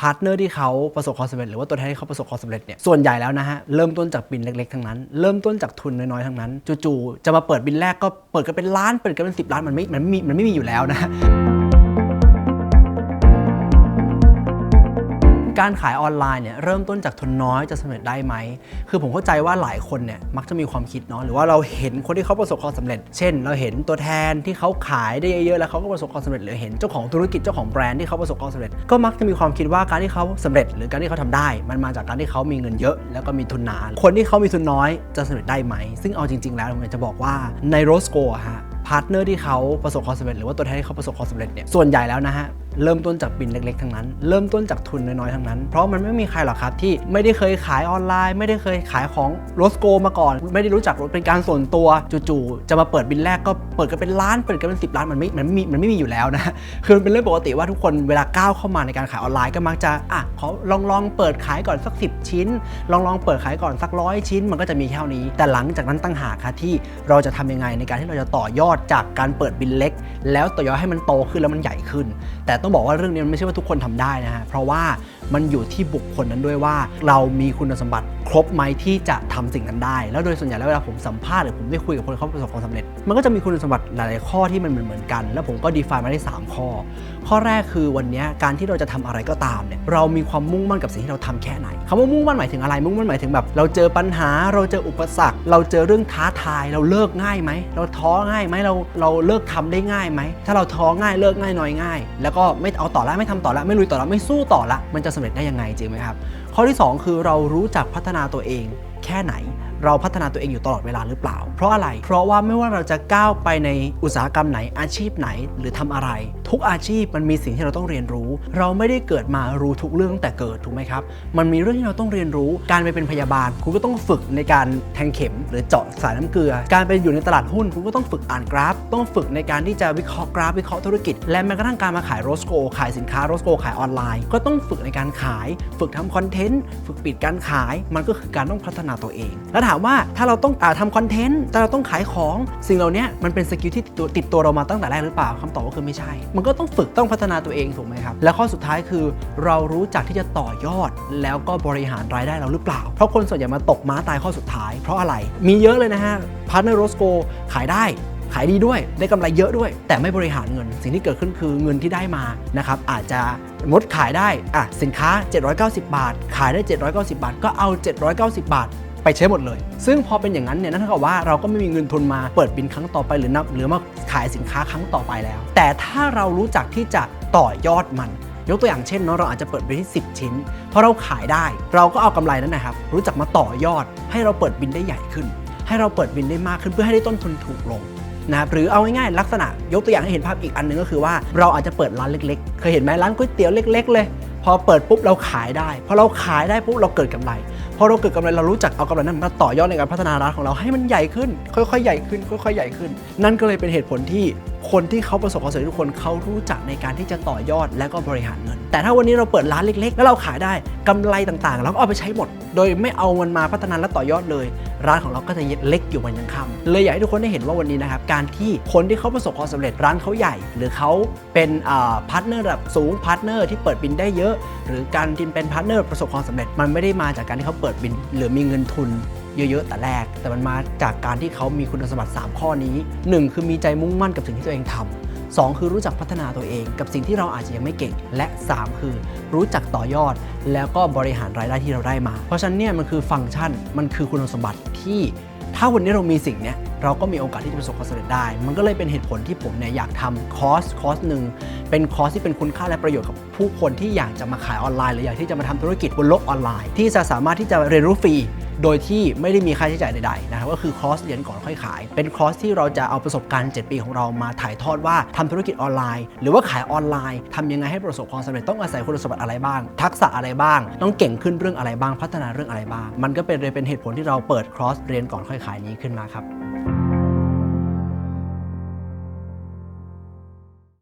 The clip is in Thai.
พาร์ทเนอร์ที่เขาประสบความสำเร็จหรือว่าตัวแทนที่เขาประสบความสำเร็จเนี่ยส่วนใหญ่แล้วนะฮะเริ่มต้นจากบินเล็กๆทั้งนั้น เริ่มต้นจากทุนน้อยๆทั้งนั้น จู่ๆจะมาเปิดบินแรกก็เปิดกันเป็นล้านเปิดกันเป็นสิบล้านมันไม่มันไม่มีมันไม่มีอยู่แล้วนะ การขายออนไลน์เนี่ยเริ่มต้นจากทุนน้อยจะสำเร็จได้ไหม คือผมเข้าใจว่าหลายคนเนี่ยมักจะมีความคิดเนาะหรือว่าเราเห็นคนที่เขาประสบความสำเร็จ เช่น เราเห็นตัวแทนที่เขาขายได้เยอะๆแล้วเขาก็ประสบความสำเร็จหรือเห็นเจ้าของธุรกิจเจ้าของแบรนด์ที่เขาประสบความสำเร็จ ก็มักจะมีความคิดว่าการที่เขาสำเร็จ หรือการที่เขาทำได้ มันมาจากการที่เขามีเงินเยอะ แล้วก็มีทุนหนา คนที่เขามีทุนน้อยจะสำเร็จได้ไหม ซึ่งเอาจริง ๆ แล้วผมอยากจะบอกว่าในโรสโกฮะพาร์ทเนอร์ที่เขาประสบความสำเร็จหรือว่าตัวแทนที่เขาประสบความสำเร็จเนี่ยส่วนใหญ่แล้วนะฮะ เริ่มต้นจากบินเล็กๆ ทั้งนั้น เริ่มต้นจากทุนน้อยๆ ทั้งนั้น เพราะมันไม่มีใครหรอกครับที่ไม่ได้เคยขายออนไลน์ ไม่ได้เคยขายของโรสโกมาก่อน ไม่ได้รู้จักรถเป็นการส่วนตัวจู่ๆจะมาเปิดบินแรกก็เปิดกันเป็นล้านเปิดกันเป็นสิบล้านมันไม่มันไม่มีมันไม่มีอยู่แล้วนะคือมันเป็นเรื่องปกติว่าทุกคนเวลาก้าวเข้ามาในการขายออนไลน์ก็มักจะอะขอลองลองเปิดขายก่อนสัก 10 ชิ้น ลองลองเปิดขายก่อนสักร้อยชิ้น มันก็จะมีแค่นี้ แต่หลังจากนั้นตั้งหากค่ะที่เราจะทำยังไงในการที่เราจะต่อยอดจากการเปิดบินเล็ก แล้วต่อยอดให้มันโตขึ้นแล้วมันใหญ่ขึ้น แต่ต้องบอกว่าเรื่องนี้มันไม่ใช่ว่าทุกคนทำได้นะฮะเพราะว่ามันอยู่ที่บุคคลนั้นด้วยว่า เรามีคุณสมบัติครบไหมที่จะทำสิ่งนั้นได้ แล้วโดยส่วนใหญ่แล้วเวลาผมสัมภาษณ์หรือผมได้คุยกับคนเขาประสบความสำเร็จมันก็จะมีคุณสมบัติหลายๆข้อที่มันเหมือนเหมือนกัน แล้วผมก็ define มาได้ 3 ข้อ ข้อแรกคือวันนี้การที่เราจะทำอะไรก็ตามเนี่ยเรามีความมุ่งมั่นกับสิ่งที่เราทำแค่ไหนคำว่ามุ่งมั่นหมายถึงอะไร มุ่งมั่นหมายถึงแบบ เราเจอปัญหา เราเจออุปสรรค เราเจอเรื่องท้าทาย เราเลิกง่ายไหมเราท้อง่ายไหมเราเราเลิกทำได้ง่ายไหมถ้าเราท้อง่ายเลิกง่ายน้อยง่าย แล้วก็ไม่เอาต่อละไม่ทำต่อละไม่ลุยต่อละไม่สู้ต่อละมันจะสำเร็จได้ยังไงจริงไหมครับข้อที่ 2 คือเรารู้จักพัฒนาตัวเอง ค่ไหน เราพัฒนาตัวเองอยู่ตลอดเวลาหรือเปล่า เพราะอะไร เพราะว่าไม่ว่าเราจะก้าวไปในอุตสาหกรรมไหนอาชีพไหนหรือทำอะไร ทุกอาชีพมันมีสิ่งที่เราต้องเรียนรู้ เราไม่ได้เกิดมารู้ทุกเรื่องตั้งแต่เกิดถูกไหมครับ มันมีเรื่องที่เราต้องเรียนรู้การไปเป็นพยาบาล คุณก็ต้องฝึกในการแทงเข็ม หรือเจาะสายน้ำเกลือ การไปอยู่ในตลาดหุ้นคุณก็ต้องฝึกอ่านกราฟ ต้องฝึกในการที่จะวิเคราะห์กราฟวิเคราะห์ธุรกิจ และแม้กระทั่งการมาขายโรสโกขายสินค้าโรสโกขายออนไลน์ ก็ต้องฝึกในการขาย ฝึกทำคอนเทนต์ฝึกปิดการขาย มันก็คือการต้องพัฒนาตัวเอง แล้วถามว่าถ้าเราต้องอาทำคอนเทนต์แต่เราต้องขายของสิ่งเหล่านี้มันเป็นสกิลที่ติดตัวเรามาตั้งแต่แรกหรือเปล่าคำตอบก็คือไม่ใช่ มันก็ต้องฝึกต้องพัฒนาตัวเองถูกไหมครับ และข้อสุดท้ายคือเรารู้จักที่จะต่อยอด แล้วก็บริหารรายได้เราหรือเปล่า เพราะคนส่วนใหญ่มาตกม้าตายข้อสุดท้าย เพราะอะไรมีเยอะเลยนะฮะพาร์ทเนอร์โรสโกขายได้ขายดีด้วยได้กำไรเยอะด้วย แต่ไม่บริหารเงิน สิ่งที่เกิดขึ้นคือเงินที่ได้มานะครับอาจจะมดขายได้อะสินค้า 790 บาท ขายได้ 790 บาท ก็เอา 790 บาท ไปใช้หมดเลย ซึ่งพอเป็นอย่างนั้นเนี่ยนั่นเท่ากับว่าเราก็ไม่มีเงินทุนมาเปิดบินครั้งต่อไปหรือนับหรือมาขายสินค้าครั้งต่อไปแล้ว แต่ถ้าเรารู้จักที่จะต่อยอดมันยกตัวอย่างเช่นเนาะเราอาจจะเปิดบินที่ 10 ชิ้นพอเราขายได้ เราก็เอากำไรนั้นนะครับ รู้จักมาต่อยอด ให้เราเปิดบินได้ใหญ่ขึ้น ให้เราเปิดบินได้มากขึ้นเพื่อให้ได้ต้นทุนถูกลงนะครับหรือเอาง่ายๆลักษณะ ยกตัวอย่างให้เห็นภาพอีกอันหนึงก็คือว่าเราอาจจะเปิดร้านเล็กๆ เคยเห็นไหมร้านก๋วยเตี๋ยวเล็ก ๆ เลย พอเปิดปุ๊บเราขายได้พอเราขายได้ปุ๊บเราเกิดกำไรพอเราเกิดกำไรเรารู้จักเอากำไรนั้นมาต่อยอดในการพัฒนาร้านของเราให้มันใหญ่ขึ้น ค่อยๆใหญ่ขึ้น ค่อยๆใหญ่ขึ้น นั่นก็เลยเป็นเหตุผลที่คนที่เขาประสบความสำเร็จทุกคนเขารู้จักในการที่จะต่อยอดและก็บริหารเงิน แต่ถ้าวันนี้เราเปิดร้านเล็ก ๆ แล้วเราขายได้กำไรต่างๆเราก็เอาไปใช้หมด โดยไม่เอามันมาพัฒนาและต่อยอดเลย ร้านของเราก็จะเล็กอยู่วันยังค่ำเลยอยากให้ทุกคนได้เห็นว่าวันนี้นะครับการที่คนที่เขาประสบความสำเร็จร้านเขาใหญ่ หรือเขาเป็นพาร์ทเนอร์ระดับสูงพาร์ทเนอร์ที่เปิดบินได้เยอะ หรือการที่เป็นพาร์ทเนอร์ประสบความสำเร็จ มันไม่ได้มาจากการที่เขาเปิดบิน หรือมีเงินทุนเยอะๆแต่แรก แต่มันมาจากการที่เขามีคุณสมบัติ 3 ข้อนี้ 1 คือมีใจมุ่งมั่นกับสิ่งที่ตัวเองทำ 2 คือรู้จักพัฒนาตัวเองกับสิ่งที่เราอาจจะยังไม่เก่ง และ 3 คือรู้จักต่อยอด แล้วก็บริหารรายได้ที่เราได้มา เพราะฉะนั้นเนี่ยมันคือฟังก์ชันมันคือคุณสมบัติที่ถ้าวันนี้เรามีสิ่งเนี้ยเราก็มีโอกาสที่จะประสบความสำเร็จได้ มันก็เลยเป็นเหตุผลที่ผมเนี่ยอยากทำคอร์สคอร์สหนึ่งเป็นคอร์สที่เป็นคุณค่าและประโยชน์กับผู้คนที่อยากจะมาขายออนไลน์ หรืออยากที่จะมาทำธุรกิจบนโลกออนไลน์ ที่จะสามารถที่จะเรียนรู้ฟรี โดยที่ไม่ได้มีค่าใช้จ่ายใดๆนะครับก็คือคอร์สเรียนก่อนค่อยขาย เป็นคอร์สที่เราจะเอาประสบการณ์ 7 ปีของเรามาถ่ายทอดว่าทำธุรกิจออนไลน์ หรือว่าขายออนไลน์ทำยังไงให้ประสบความสำเร็จต้องอาศัยคุณสมบัติอะไรบ้าง ทักษะอะไรบ้าง ต้องเก่งขึ้นเรื่องอะไรบ้างพัฒนาเรื่องอะไรบ้าง มันก็เป็นเลยเป็นเหตุผลที่เราเปิดคอร์สเรียนก่อนค่อยขายนี้ขึ้นมาครับ